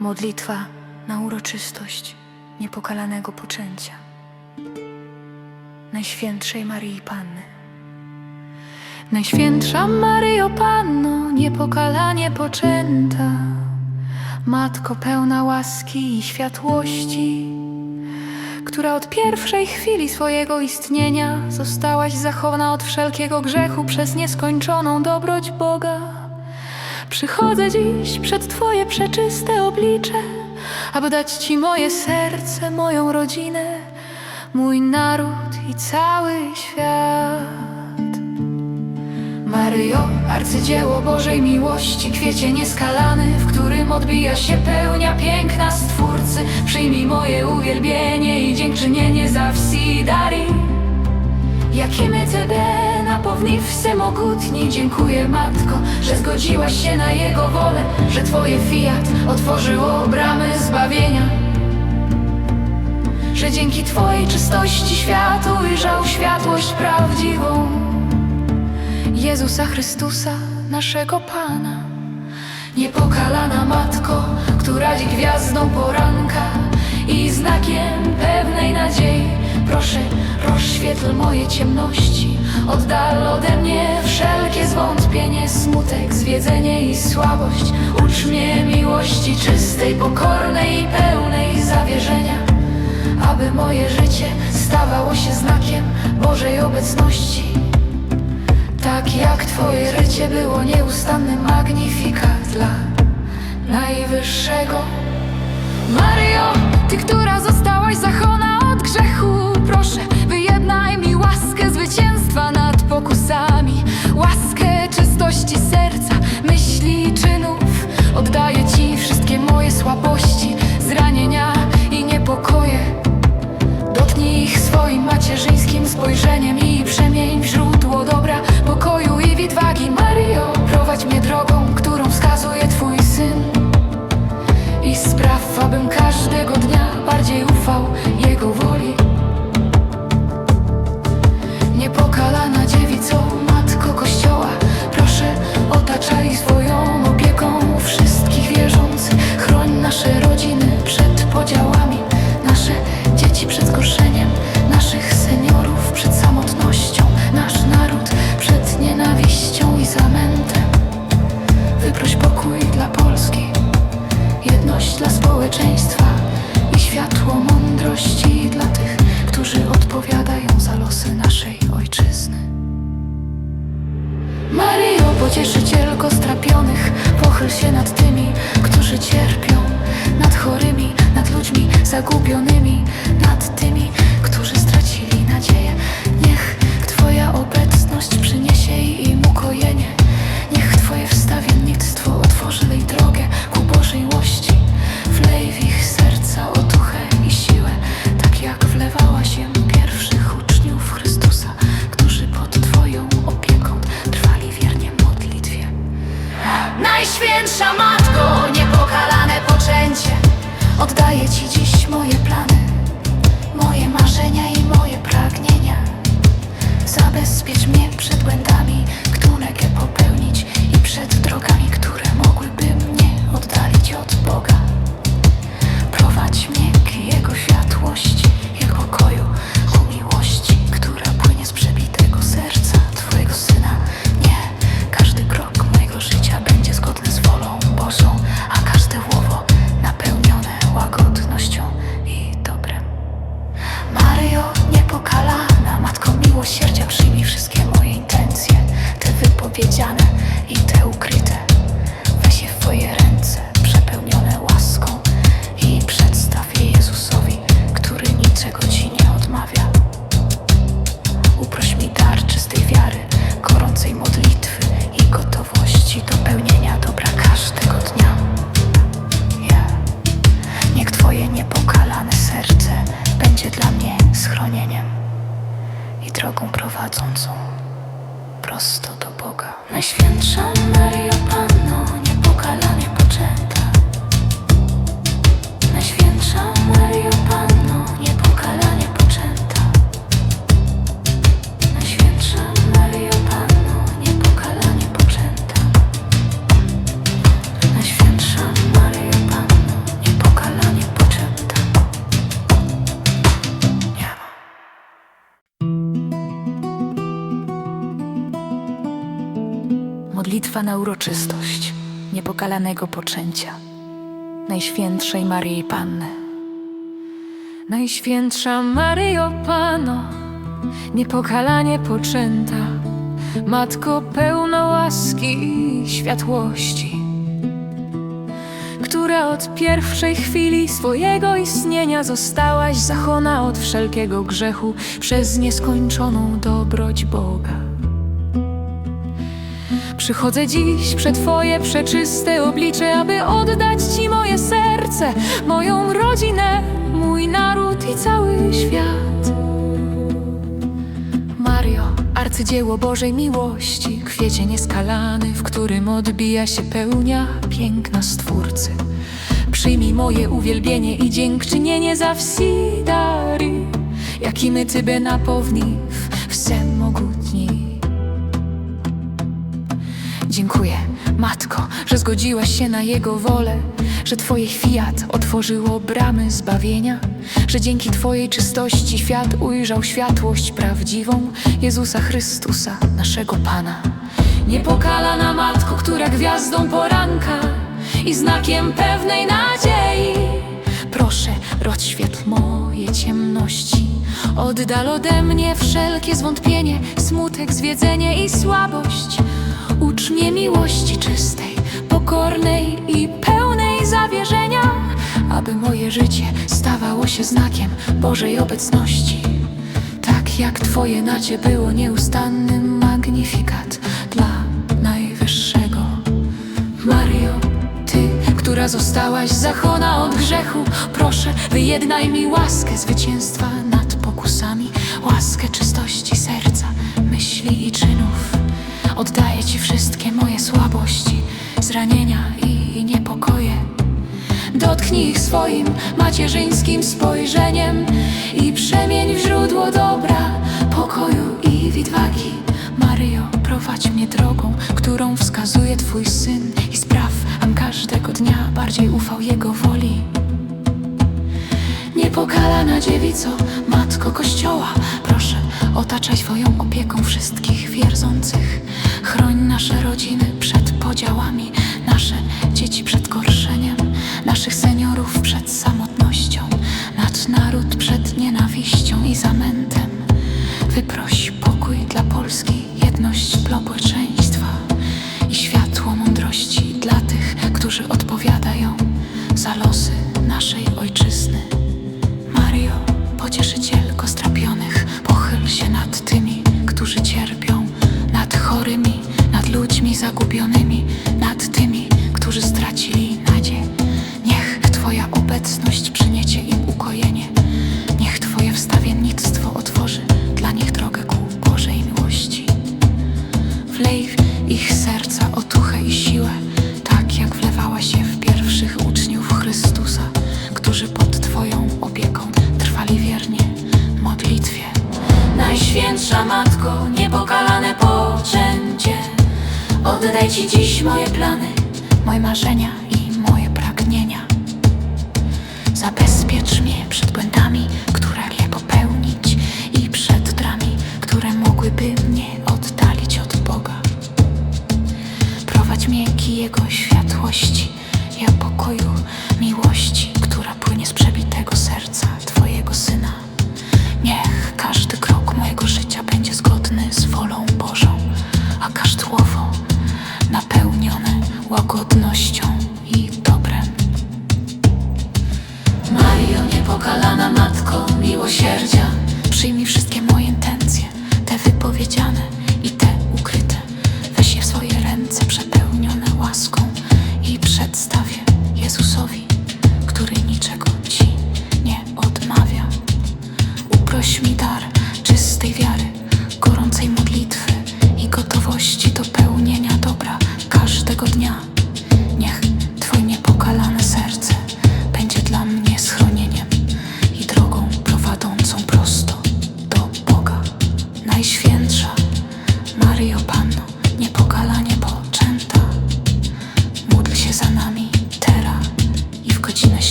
Modlitwa na uroczystość niepokalanego poczęcia Najświętszej Maryi Panny. Najświętsza Maryjo Panno, niepokalanie poczęta, Matko pełna łaski i światłości, która od pierwszej chwili swojego istnienia zostałaś zachowana od wszelkiego grzechu przez nieskończoną dobroć Boga. Przychodzę dziś przed Twoje przeczyste oblicze, aby dać Ci moje serce, moją rodzinę, mój naród i cały świat. Maryjo, arcydzieło Bożej miłości, kwiecie nieskalany, w którym odbija się pełnia piękna Stwórcy. Przyjmij moje uwielbienie i dziękczynienie za wsi dary. Jakimy Tebe napowni wszechmogutni Dziękuję Matko, że zgodziłaś się na Jego wolę Że Twoje fiat otworzyło bramy zbawienia. Że dzięki Twojej czystości świat ujrzał światłość prawdziwą Jezusa Chrystusa, naszego Pana. Niepokalana Matko, która dzi gwiazdą poranka I znakiem pewnej nadziei Proszę, rozświetl moje ciemności. Oddal ode mnie wszelkie zwątpienie Smutek, zwiedzenie i słabość. Ucz mnie miłości czystej, pokornej i pełnej zawierzenia Aby moje życie stawało się znakiem Bożej obecności. Tak jak Twoje rycie było nieustannym magnifikat dla Najwyższego. Maryjo, Ty, która zostałaś zachona grzechu, proszę, wyjednaj mi łaskę zwycięstwa którzy odpowiadają za losy naszej ojczyzny. Maryjo, pocieszycielko strapionych, pochyl się nad tymi, którzy cierpią, nad chorymi, nad ludźmi zagubionymi, nad tymi, Najświętsza Matko, niepokalane poczęcie, oddaję Ci dziś moje plany, moje marzenia i moje pragnienia. Zabezpiecz mnie przed błędami, które popełnić i przed drogami, które mogłyby Modlitwa na uroczystość niepokalanego poczęcia Najświętszej Maryi Panny. Najświętsza Maryjo Pano, niepokalanie poczęta, Matko pełna łaski i światłości, która od pierwszej chwili swojego istnienia zostałaś zachona od wszelkiego grzechu przez nieskończoną dobroć Boga. Przychodzę dziś przed Twoje przeczyste oblicze, aby oddać Ci moje serce, moją rodzinę, mój naród i cały świat. Mario, arcydzieło Bożej miłości, kwiecie nieskalany, w którym odbija się pełnia piękna Stwórcy. Przyjmij moje uwielbienie i dziękczynienie za wsi dary, jakimi Tybie napowniw wszechmogutni. Dziękuję, Matko, że zgodziłaś się na Jego wolę, że Twoje fiat otworzyło bramy zbawienia, że dzięki Twojej czystości świat ujrzał światłość prawdziwą Jezusa Chrystusa, naszego Pana. Niepokalana Matko, która gwiazdą poranka i znakiem pewnej nadziei, proszę, rozświetl moje ciemności. Oddal ode mnie wszelkie zwątpienie, smutek, zwiedzenie i słabość. Mnie miłości czystej, pokornej i pełnej zawierzenia, aby moje życie stawało się znakiem Bożej obecności. Tak jak Twoje nacie było nieustannym magnifikat dla Najwyższego. Mario, Ty, która zostałaś zachona od grzechu, proszę, wyjednaj mi łaskę zwycięstwa nad pokusami, łaskę czystości serca, myśli i czynów. Oddaję Ci wszystkie moje słabości, zranienia i niepokoje. Dotknij ich swoim macierzyńskim spojrzeniem i przemień w źródło dobra, pokoju i widwagi. Maryjo, prowadź mnie drogą, którą wskazuje Twój Syn i spraw, am każdego dnia bardziej ufał Jego woli. Niepokalana dziewico, matko Kościoła, proszę, otaczaj swoją opieką wszystkich wierzących. Chroń nasze rodziny przed podziałami, nasze dzieci przed gorszeniem, naszych seniorów przed samotnością, nasz naród przed nienawiścią i zamętem. Wyproś pokój dla Polski, jedność społeczeństwa i światło mądrości dla tych, którzy odpowiadają za losy naszej ojczyzny. Mario, pocieszycielko strapionych, pochyl się nad tymi, którzy cierpią, zagubionymi, nad tymi, którzy stracili nadzieję. Niech Twoja obecność przyniecie im ukojenie. Niech Twoje wstawiennictwo otworzy dla nich drogę ku Bożej miłości. Wlej w ich serca otuchę i siłę, tak jak wlewała się w pierwszych uczniów Chrystusa, którzy pod Twoją opieką trwali wiernie modlitwie. Najświętsza Matko, niepokalane poczęcie, oddaj Ci dziś moje plany, moje marzenia i moje pragnienia. Zabezpiecz mnie przed błędami, które je popełnić i przed drami, które mogłyby mnie oddalić od Boga. Prowadź mnie ki Jego światłości i pokoju, miłości, która płynie z przebitego serca Twojego Syna. Niech każdy krok mojego życia będzie zgodny z wolą Bożą, a słowo napełnione łagodnością i dobrem. Mario, niepokalana Matko miłosierdzia, przyjmij wszystkie moje intencje, te wypowiedziane